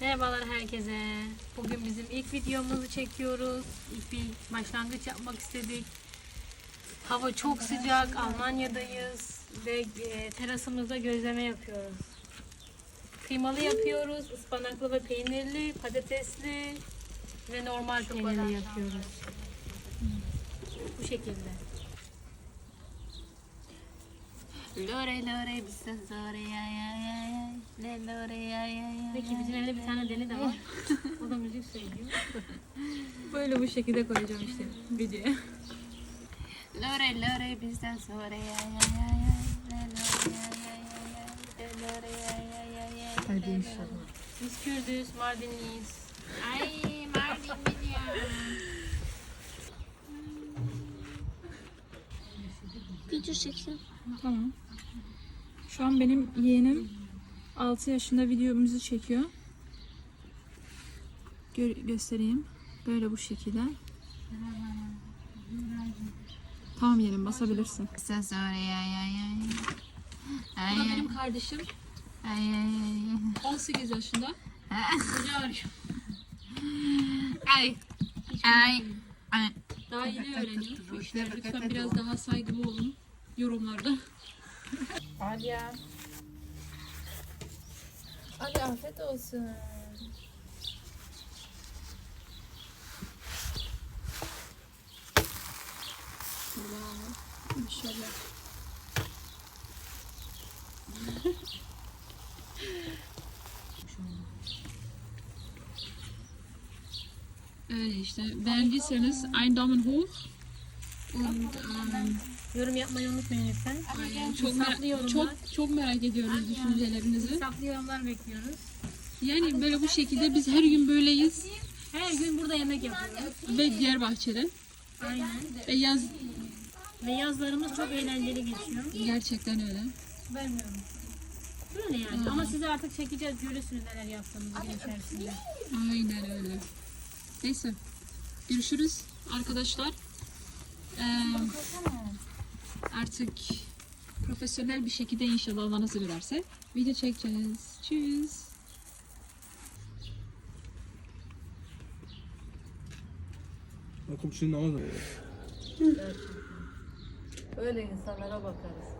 Merhabalar herkese. Bugün bizim ilk videomuzu çekiyoruz. İlk bir başlangıç yapmak istedik. Hava çok sıcak. Almanya'dayız ve e, terasımızda gözleme yapıyoruz. Kıymalı yapıyoruz. ıspanaklı ve peynirli, patatesli ve normal peynirli yapıyoruz. Bu şekilde. Lore lore bir söz lore ya ya ya ya. Le lore ya ya ya. Peki bizim evde bir tane deli de var. O da müzik söylüyor. Böyle bu şekilde koyacağım işte videoya. Lore lore bizden sonra ya ya ya ya. Le lore ya ya ya ya. Le lore ya ya ya ya. Hadi inşallah. Biz Kürdüz, Mardinliyiz. Ay Mardin ya. Video çeksin. Tamam. Şu an benim yeğenim 6 yaşında videomuzu çekiyor. Gö- göstereyim. Böyle bu şekilde. Tamam yeğenim basabilirsin. Bizden sonra ya ya ya ya. Bu Ay da ay benim kardeşim. ay ay ay. 18 yaşında. Koca arıyor. Ay ay ay. Daha yeni öğreniyor işleri. Lütfen biraz daha saygılı olun yorumlarda. Hadi ya. Hadi afiyet olsun. İnşallah. Öyle işte. Beğendiyseniz ein Daumen hoch. Und ähm, Yorum yapmayı unutmayın lütfen. çok, çok çok merak ediyoruz düşüncelerinizi. Saklı yorumlar bekliyoruz. Yani böyle bu şekilde biz her gün böyleyiz Her gün burada yemek yapıyoruz. ve Diyarbakır'da Aynen. ve yaz Ve yazlarımız çok eğlenceli geçiyor. gerçekten öyle. Vermiyorum. Böyle yani. Ama size artık çekeceğiz. Görürsünüz neler yaptığımızı gün içerisinde. Aynen öyle. Neyse. Görüşürüz arkadaşlar. Ee, artık profesyonel bir şekilde inşallah Allah nasip ederse video çekeceğiz. Tschüss. Komşunun namaz Öyle insanlara bakarız.